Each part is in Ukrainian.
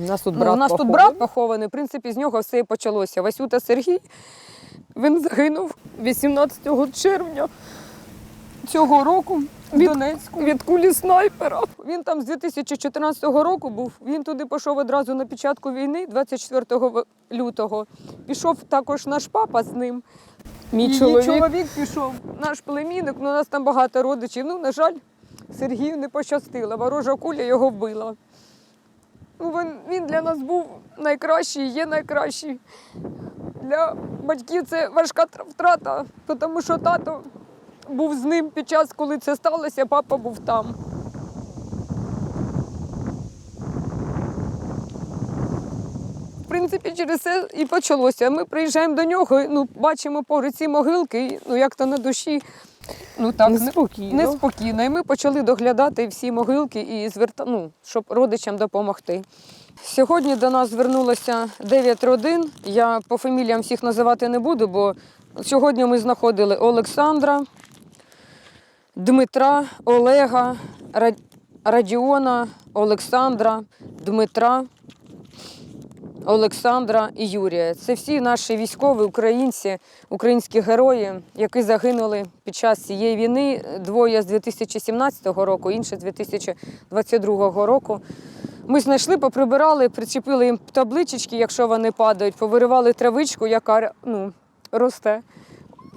У нас тут Ну, брат у нас тут похований. брат похований, в принципі, з нього все і почалося. Васюта Сергій, він загинув 18 червня цього року в Донецьку від кулі снайпера. Він там з 2014 року був. Він туди пішов одразу на початку війни, 24 лютого. Пішов також наш папа з ним. Мій Її чоловік. чоловік пішов, наш племінник, ну у нас там багато родичів. Ну, на жаль, Сергію не пощастило. Ворожа куля його вбила. Ну, він, він для нас був найкращий, є найкращий. Для батьків це важка втрата, тому що тато був з ним під час, коли це сталося, папа був там. В принципі, через це і почалося. Ми приїжджаємо до нього, ну, бачимо поруч ці могилки, ну як то на душі. Ну так, Неспокійно. неспокійно. І ми почали доглядати всі могилки і зверта... ну, щоб родичам допомогти. Сьогодні до нас звернулося 9 родин. Я по фаміліям всіх називати не буду, бо сьогодні ми знаходили Олександра, Дмитра, Олега, Радіона, Олександра, Дмитра, Олександра і Юрія. Це всі наші військові, українці, українські герої, які загинули під час цієї війни. Двоє з 2017 року, інші з 2022 року. Ми знайшли, поприбирали, причепили їм табличечки, якщо вони падають, повиривали травичку, яка ну, росте.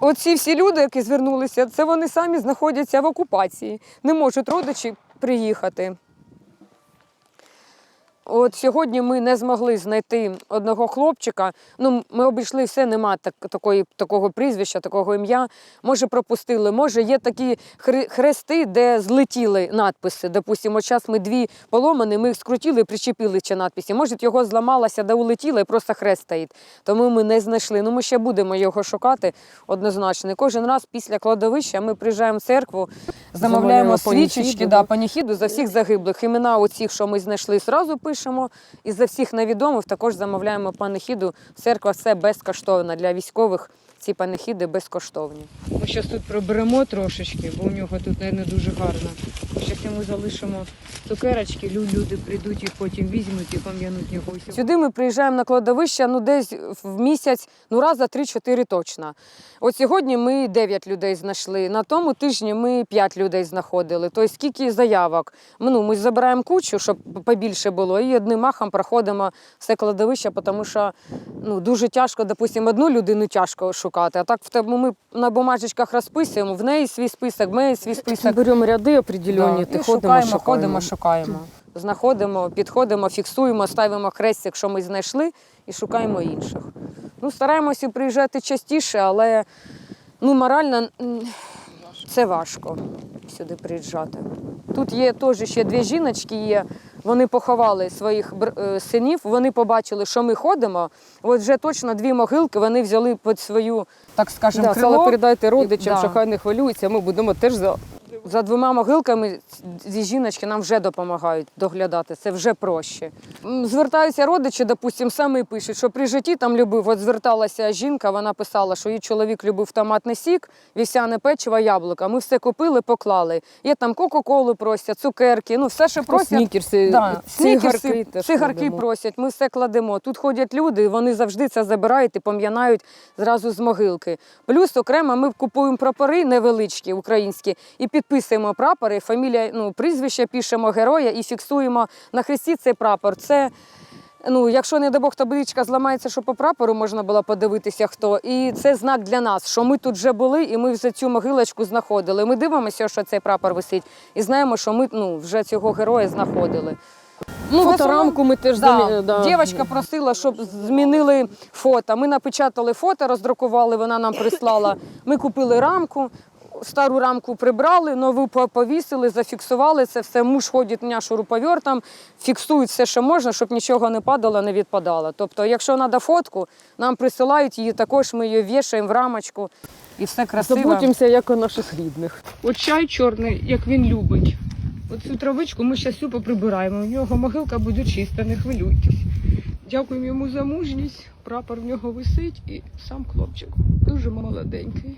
Оці всі люди, які звернулися, це вони самі знаходяться в окупації, не можуть родичі приїхати. От сьогодні ми не змогли знайти одного хлопчика. Ну, ми обійшли все, нема так, такої, такого прізвища, такого ім'я. Може, пропустили. Може, є такі хрести, де злетіли надписи. Допустимо, час ми дві поломані, ми їх скрутили, причепили ці надписи. Може, його зламалося, де улетіло, і просто хрест стоїть. Тому ми не знайшли. Ну, ми ще будемо його шукати однозначно. І кожен раз після кладовища ми приїжджаємо в церкву, замовляємо Замовляємо свічечки, паніхіду, да, да. паніхіду за всіх загиблих. Імена оцих, що ми знайшли, зразу пишемо. І за всіх невідомих також замовляємо панихіду. Церква все безкоштовна. Для військових ці панихіди безкоштовні. Ми зараз тут проберемо трошечки, бо у нього тут не дуже гарно. Зараз йому залишимо цукерочки, люди прийдуть, їх потім візьмуть і пам'януть його. Сюди ми приїжджаємо на кладовище ну, десь в місяць, ну раз за 3-4 точно. От сьогодні ми 9 людей знайшли. На тому тижні ми 5 людей знаходили. Тобто скільки заявок. Ми, Ну, ми забираємо кучу, щоб побільше було, і одним махом проходимо все кладовище, тому що ну, дуже тяжко, допустимо, одну людину тяжко шукати. А так в тебе ми на бумажечках розписуємо, в неї свій список, в неї свій список. Беремо ряди определені, Да, ти і ходимо, шукаємо, шукаємо. ходимо, шукаємо. Знаходимо, підходимо, фіксуємо, ставимо хрест, якщо ми знайшли, і шукаємо інших. Ну, стараємося приїжджати частіше, але ну, морально це важко сюди приїжджати. Тут є теж ще дві жіночки, є. Вони поховали своїх е, синів, вони побачили, що ми ходимо. От вже точно дві могилки вони взяли під свою, так скажемо, Да, крило. передайте родичам, Да. що хай не хвилюються, ми будемо теж за. За двома могилками ці жіночки нам вже допомагають доглядати. Це вже проще. Звертаються родичі, допустимо, самі пишуть, що при житті там любив. От зверталася жінка, вона писала, що її чоловік любив томатний сік, вівсяне печиво, яблука. Ми все купили, поклали. Є там кока-колу просять, цукерки, ну все, що просять. Снікерси, Да, цигарки, цигарки просять, ми все кладемо. Тут ходять люди, вони завжди це забирають і пом'янають зразу з могилки. Плюс окремо ми купуємо прапори невеличкі, українські, і підписуємо прапори, фамілія, ну, прізвище пишемо героя і фіксуємо на хресті цей прапор. Це Ну, якщо не дай Бог табличка зламається, що по прапору можна було подивитися, хто. І це знак для нас, що ми тут вже були, і ми вже цю могилочку знаходили. Ми дивимося, що цей прапор висить, і знаємо, що ми ну, вже цього героя знаходили. Ну, Фоторамку ми теж Да. замі- да. Дівчинка просила, щоб змінили фото. Ми напечатали фото, роздрукували, вона нам прислала. Ми купили рамку, стару рамку прибрали, нову повісили, зафіксували це все. Муж ходить мене шуруповертом, фіксують все, що можна, щоб нічого не падало, не відпадало. Тобто, якщо треба фотку, нам присилають її, також ми її вішаємо в рамочку. І все красиво. Забудемося, як у наших рідних. От чай чорний, як він любить. Оцю травичку ми зараз всю поприбираємо. У нього могилка буде чиста, не хвилюйтесь. Дякуємо йому за мужність. Прапор в нього висить і сам хлопчик дуже молоденький.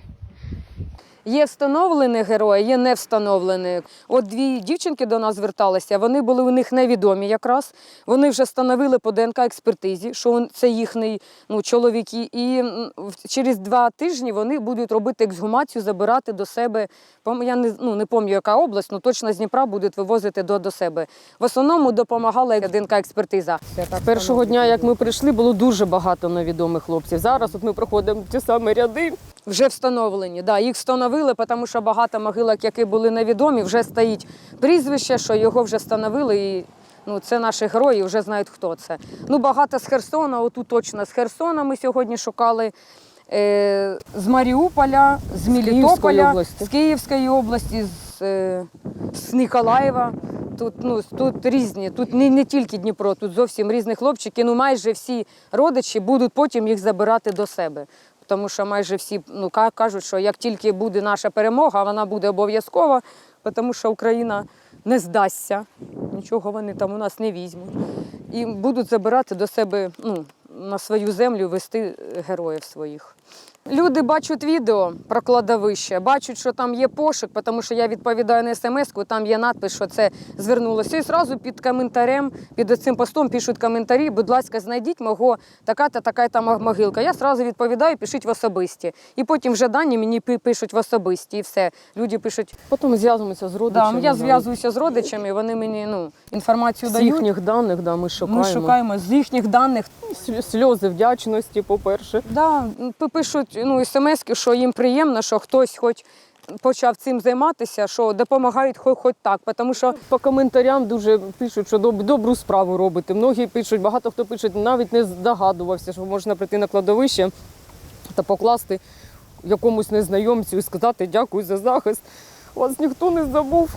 Є встановлені герої, є не встановлені. От дві дівчинки до нас зверталися, вони були у них невідомі якраз. Вони вже встановили по ДНК експертизі, що це їхні ну, чоловіки. І через два тижні вони будуть робити ексгумацію, забирати до себе. Я не, ну, не пам'ятаю, яка область, але точно з Дніпра будуть вивозити до, до себе. В основному допомагала ДНК експертиза. Першого дня, як ми прийшли, було дуже багато невідомих хлопців. Зараз от ми проходимо ті самі ряди. Вже встановлені. Да, їх встановили, тому що багато могилок, які були невідомі, вже стоїть прізвище, що його вже встановили. І ну, це наші герої, вже знають, хто це. Ну, багато з Херсона, отут точно з Херсона ми сьогодні шукали. Е, з Маріуполя, з Київської Мелітополя, області. з Київської області, з, е, з Ніколаєва. Тут, ну, тут різні, тут не, не тільки Дніпро, тут зовсім різні хлопчики. Ну, майже всі родичі будуть потім їх забирати до себе. Тому що майже всі ну, кажуть, що як тільки буде наша перемога, вона буде обов'язкова, тому що Україна не здасться, нічого вони там у нас не візьмуть. І будуть забирати до себе ну, на свою землю, вести е, героїв своїх. Люди бачать відео про кладовище, бачать, що там є пошук, тому що я відповідаю на смс-ку, там є надпис, що це звернулося. І одразу під коментарем, під цим постом пишуть коментарі, будь ласка, знайдіть мого така-та, така-та могилка. Я одразу відповідаю, пишіть в особисті. І потім вже дані мені пишуть в особисті, і все. Люди пишуть, Потім зв'язуємося з родичами. да, я зв'язуюся з родичами, вони мені ну, інформацію з дають. їхніх даних, да, ми шукаємо. Ми шукаємо з їхніх даних. Сль- Сльози вдячності, по-перше. Да, пишуть ну, смс, що їм приємно, що хтось хоч почав цим займатися, що допомагають хоч, хоч так. Тому що По коментарям дуже пишуть, що доб- добру справу робите. Многі пишуть, багато хто пише, навіть не здогадувався, що можна прийти на кладовище та покласти якомусь незнайомцю і сказати дякую за захист. Вас ніхто не забув.